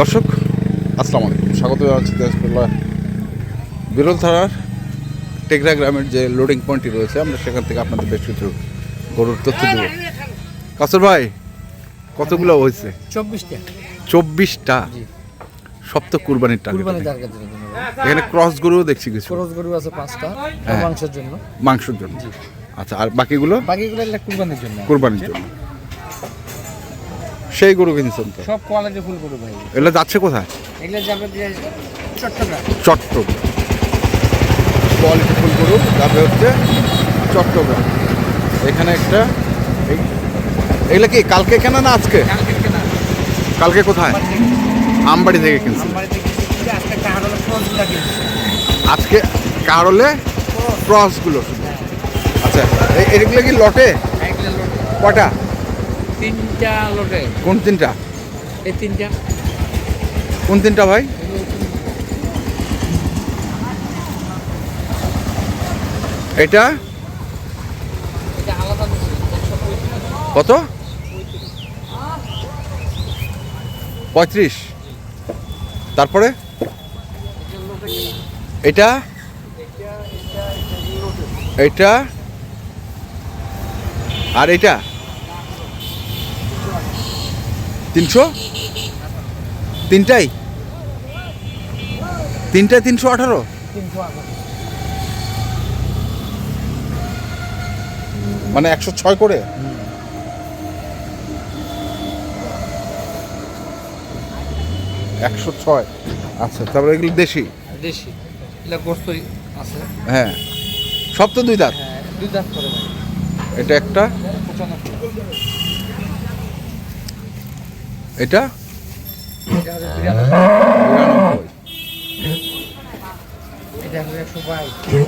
দর্শক আসসালামু আলাইকুম। স্বাগত জানাচ্ছি দিনাজপুর বিরল থানার টেকরা গ্রামের যে লোডিং পয়েন্টটি রয়েছে আমরা সেখান থেকে আপনাদের বেশ কিছু গরুর তথ্য দেব। কাসর ভাই কতগুলো হয়েছে? চব্বিশটা। চব্বিশটা? তো কুরবানির এখানে ক্রস গরুও দেখছি কিছু। খরচ গরু আছে পাঁচটা হ্যাঁ। মাংসের জন্য। মাংসের জন্য। আচ্ছা আর বাকিগুলো? বাকিগুলো কুরবানির জন্য। কুরবানির জন্য। সেই গরু কিনছেন তো? সব কোয়ালিটি ফুল গরু ভাই। এগুলো যাচ্ছে কোথায়? এগুলো যাবে চট্টগ্রাম। চট্টগ্রাম। কোয়ালিটি ফুল গরু যাবে হচ্ছে চট্টগ্রাম। এখানে একটা এগুলো কি কালকে কেনা না আজকে? কালকে কালকে কোথায়? আমবাড়ি থেকে কিনছি আজকে কারলে ক্রসগুলো আচ্ছা এই- এগুলো কি লটে। কটা? তিনটা লোটে কোন তিনটা? এই তিনটা। কোন তিনটা ভাই? এটা? কত? পঁয়ত্রিশ। তারপরে? এটা? এটা? আর এটা? তিনশো? তিনটাই? তিনটায় তিনশো আঠারো? মানে একশো ছয় করে? একশো ছয়। আচ্ছা তারপরে এগুলো দেশি? দেশি। গোস্ত আছে। হ্যাঁ। সব তো দুই দাঁত? হ্যাঁ দুই দাঁত করে এটা একটা? এটা?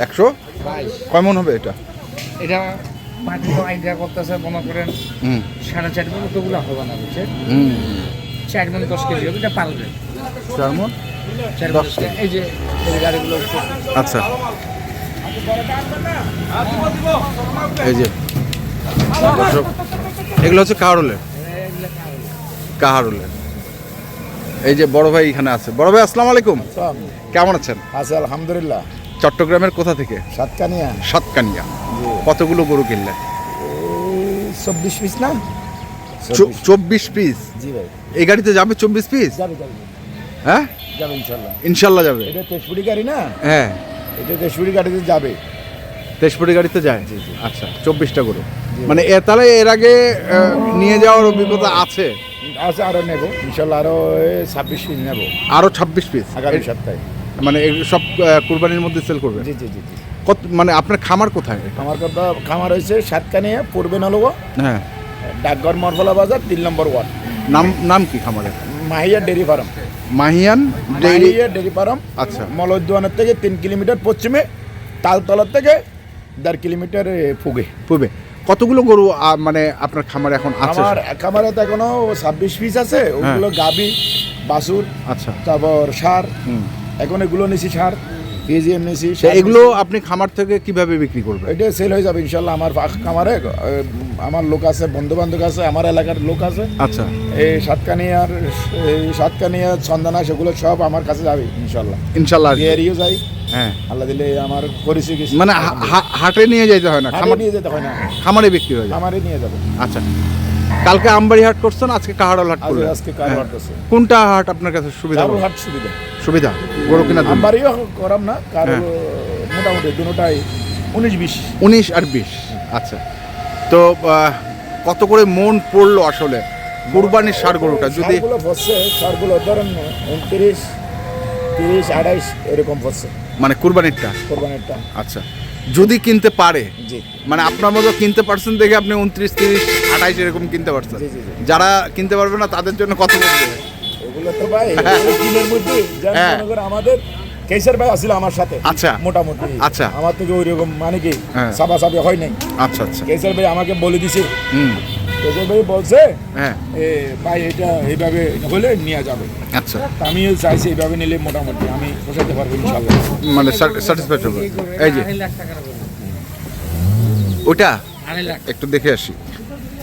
একশো? কেমন হবে এটা? এটা মাটি আইডিয়া করতেছে মনে করেন হুম। সাড়ে চার মন ওগুলো হবে না বুঝছে চার মন দশ কেজি হবে এটা পারবে চার? চার দশ এই যে গাড়িগুলো আচ্ছা। এই যে। এগুলো হচ্ছে খাবে। কাহারুলের এই যে বড় ভাই এখানে আছে। বড় ভাই আসসালামু আলাইকুম। কেমন আছেন? আছে আলহামদুলিল্লাহ। চট্টগ্রামের কোথা থেকে? সাতকানিয়া। সাতকানিয়া। কতগুলো গরু কিনলে? চব্বিশ পিস না? চব্বিশ। পিস? জি ভাই। এই গাড়িতে যাবে চব্বিশ পিস? হ্যাঁ? যাবে ইনশাল্লাহ। ইনশাল্লাহ যাবে। এটা তেজপুরি গাড়ি না? হ্যাঁ। এটা তেজপুরি গাড়িতে যাবে। তেজপুরি গাড়িতে যায়। আচ্ছা চব্বিশটা গরু। মানে এ তাহলে এর আগে নিয়ে যাওয়ার অভিজ্ঞতা আছে? আছে আরও নেব। ইনশাল্লাহ আরও ছাব্বিশ পিস নেব। আরও ছাব্বিশ পিস? আগামী সপ্তাহে। মানে সব কুরবানির মধ্যে সেল করবে? জি জি জি জি। কত মানে আপনার খামার কোথায়? আমার কথা খামার হয়েছে সাতকানিয়া পূর্বে নলগো। হ্যাঁ। ডাকঘর মরফলা বাজার তিন নম্বর ওয়ার্ড। নাম নাম কি খামারের? Mahiya dairy farm. Mahiyan Mahiya dairy farm. আচ্ছা। মলদ্দানের থেকে তিন কিলোমিটার পশ্চিমে তালতলার থেকে দেড় কিলোমিটার ফুগে। পূর্বে কতগুলো গরু মানে আপনার খামারে এখন আছে? আমার খামারে তো এখনও ছাব্বিশ পিস আছে ওগুলো গাবি বাসুর আচ্ছা। তারপর সার। এখন এগুলো নিছি সার। পিজিএম নিছি তা এগুলো আপনি খামার থেকে কীভাবে বিক্রি করবেন? এটা সেল হয়ে যাবে ইনশাল্লাহ আমার খামারে। আমার লোক আছে বন্ধু বান্ধব আছে আমার এলাকার লোক আছে। আচ্ছা। এই সাতকানিয়ার এই সাতকানিয়া সন্ধানা সেগুলো সব আমার কাছে যাবে ইনশাল্লাহ ইনশাল্লাহ। বিহারিও যাই। হ্যাঁ। আল্লাহ দিলে আমার পরিচয় মানে হাটে নিয়ে যেতে হয় না? খামার নিয়ে যেতে হয় না। খামারে বিক্রি হয়ে খামারে নিয়ে যাব। আচ্ছা। কালকে আমবাড়ি হাট করছেন আজকে কাহাড়ল হাট করলেন। আজকে হ্যাঁ। হাট আছে কোনটা হাট আপনার কাছে সুবিধা হবে? হাট সুবিধা। সুবিধা গরু কেনার জন্য আমবাড়িও করাম না কারও হ্যাঁ। মোটামুটি দুটাই উনিশ বিশ। উনিশ আর বিশ আচ্ছা। তো কত করে মন পড়ল আসলে কুরবানির সার গরুটা? যদি ফসছে সারগুলো ধরেন উনত্রিশ তিরিশ আড়াইশ এরকম ফসছে মানে কুরবানিরটা? কোরবানিরটা। আচ্ছা। যদি কিনতে পারে জি। মানে আপনার মতো কিনতে পারছেন দেখে আপনি উনত্রিশ তিরিশ আঠাইশ এরকম কিনতে জি। যারা কিনতে পারবে না তাদের জন্য কত পড়বে এগুলো তো ভাই দিনের মধ্যে হ্যাঁ। করেন আমাদের কেসার ভাই আসছিল আমার সাথে আচ্ছা। মোটামুটি। আচ্ছা। আমার থেকে ওই রকম মানে কি হ্যাঁ। সাবা সাবি হয় নাই। আচ্ছা আচ্ছা। কেসার ভাই আমাকে বলে দিছে। হুম। কেসার ভাই বলছে হ্যাঁ। এ ভাই এটা এইভাবে হলে নেওয়া যাবে। আচ্ছা। তা আমিও চাইছি এইভাবে নিলে মোটামুটি আমি পোষাতে পারব ইনশাল্লাহ মানে স্যাটিসফাইড হবে। এই যে। ওটা? একটু দেখে আসি।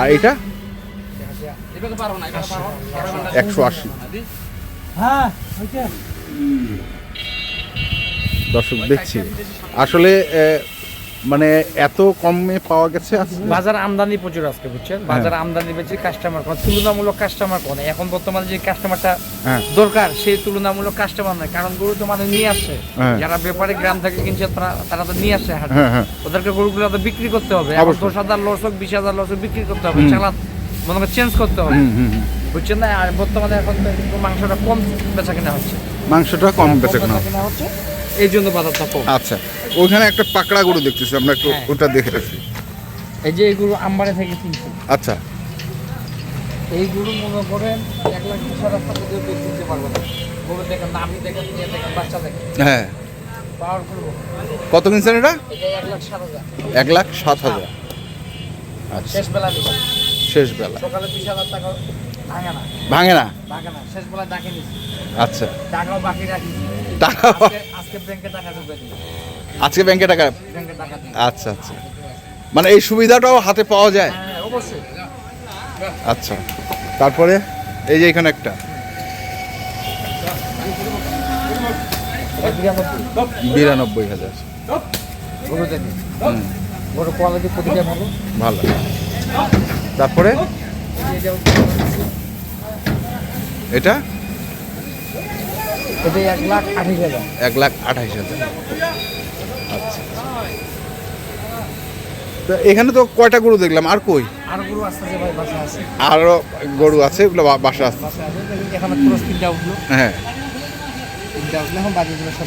আর এটা? একশো আশি হ্যাঁ দর্শক দেখছি। আসলে মানে এত কমে পাওয়া গেছে বাজার আমদানি প্রচুর আজকে বুঝছেন? বাজার আমদানি বেশি কাস্টমার কম। তুলনামূলক কাস্টমার কম। এখন বর্তমানে যে কাস্টমারটা হ্যাঁ। দরকার সেই তুলনামূলক কাস্টমার নয় কারণ গরু তো মানে নিয়ে আসছে। হ্যাঁ। যারা ব্যাপারে গ্রাম থেকে কিনছে তারা তো নিয়ে আসছে হাটে। হ্যাঁ হ্যাঁ। ওদেরকে গরুগুলো তো বিক্রি করতে হবে। দশ হাজার লস হোক বিশ হাজার লস হোক বিক্রি করতে হবে। চালান মনে চেঞ্জ করতে হবে। বুঝছেন না? আর বর্তমানে এখন মাংসটা কম বেচা কেনা হচ্ছে। মাংসটা কম বেচা কেনা হচ্ছে। এই জন্য বাজারটা কম। আচ্ছা ওইখানে একটা পাকড়া গরু দেখতেছি আমরা একটু হ্যাঁ। ওটা দেখে আসি। এই যে এই গরু আম্বারে থেকে কিনছি। আচ্ছা। এই গরু মনে করেন এক লাখ বিশ হাজার টাকা দিয়ে বেশি দিতে পারব না গরু দেখেন নামি দেখেন নিয়ে দেখেন বাচ্চা দেখেন। হ্যাঁ। পাওয়ার করব কত কিনছেন এটা? এটা এক লাখ সাত হাজার। এক লাখ সাত হাজার। আচ্ছা। শেষ বেলা দিচ্ছে শেষ বেলা। সকালে বিশ হাজার টাকা ভাঙে না। ভাঙে না? ভাঙে না। শেষ বেলা ডাকে নিচ্ছি আচ্ছা। টাকাও বাকি রাখি টাকা আজকে- ব্যাংকে টাকা আচ্ছা আচ্ছা। মানে এই সুবিধাটাও হাতে পাওয়া যায়? হ্যাঁ অবশ্যই। আচ্ছা। তারপরে এই যে এখানে একটা। বিরানব্বই হাজার। ভালো। তারপরে? এটা? এটা এক লাখ আঠাশ হাজার। এক লাখ হাজার। আচ্ছা তো এখানে তো কয়টা গরু দেখলাম? আর কই? আর গরু ভাই বাসা আছে। আরও গরু আছে ওগুলো বাসা আছে। বাসা আছে। দেখুন এখানে ক্রস তিনটা উঠল। হ্যাঁ। তিনটা উঠল এখন বাকিগুলো সব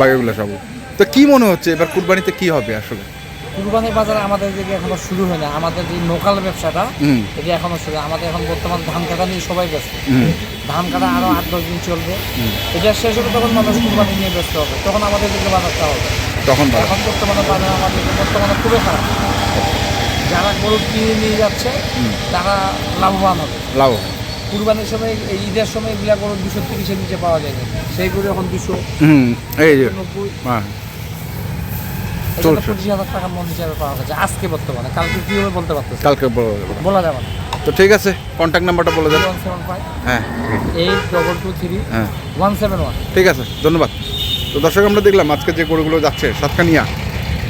বাকিগুলো সব। তো কি মনে হচ্ছে এবার কুরবানিতে কি হবে আসলে? কুরবানির বাজার আমাদের দিকে এখনও শুরু হয় না। আমাদের যে লোকাল ব্যবসাটা এটা এখনও শুরু আমাদের এখন বর্তমান ধান কাটা নিয়ে সবাই ব্যস্ত। ধান কাটা আরও আট দশ দিন চলবে। এটা শেষ হবে তখন মানুষ কুরবানি নিয়ে ব্যস্ত হবে। তখন আমাদের দিকে বাজারটা হবে। তখন এখন বর্তমানে বাজার আমাদের বর্তমানে খুবই খারাপ। যারা গরু কিনে নিয়ে যাচ্ছে তারা লাভবান হবে। লাভ কুরবানির সময় এই ঈদের সময় এগুলা গরু দুশো তিরিশের নিচে পাওয়া যায় না। সেই গরু এখন দুশো এই নব্বই। হ্যাঁ। চলছে। পঁচিশ হাজার টাকা মন হিসাবে পাওয়া গেছে আজকে বর্তমানে। কালকে কি হবে বলতে পারতেছি কালকে বলা যাবে না। বলা যাবে না। তো ঠিক আছে কন্ট্যাক্ট নাম্বারটা বলে দেন। ওয়ান সেভেন ফাইভ হ্যাঁ। এইট ডবল টু থ্রি হ্যাঁ। ওয়ান সেভেন ওয়ান ঠিক আছে ধন্যবাদ। তো দর্শক আমরা দেখলাম আজকে যে গরুগুলো যাচ্ছে সাতকানিয়া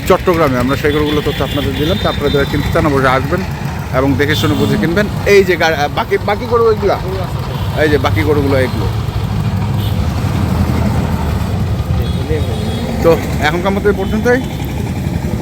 চট্টগ্রামে আমরা সেই গরুগুলো তথ্য আপনাদের দিলাম তারপরে যারা কিনতে চান অবশ্যই আসবেন এবং দেখে শুনে বুঝে কিনবেন। এই যে গা- বাকি বাকি গরু এগুলা? এই যে বাকি গরুগুলো এগুলো। তো এখনকার মতো এই পর্যন্তই।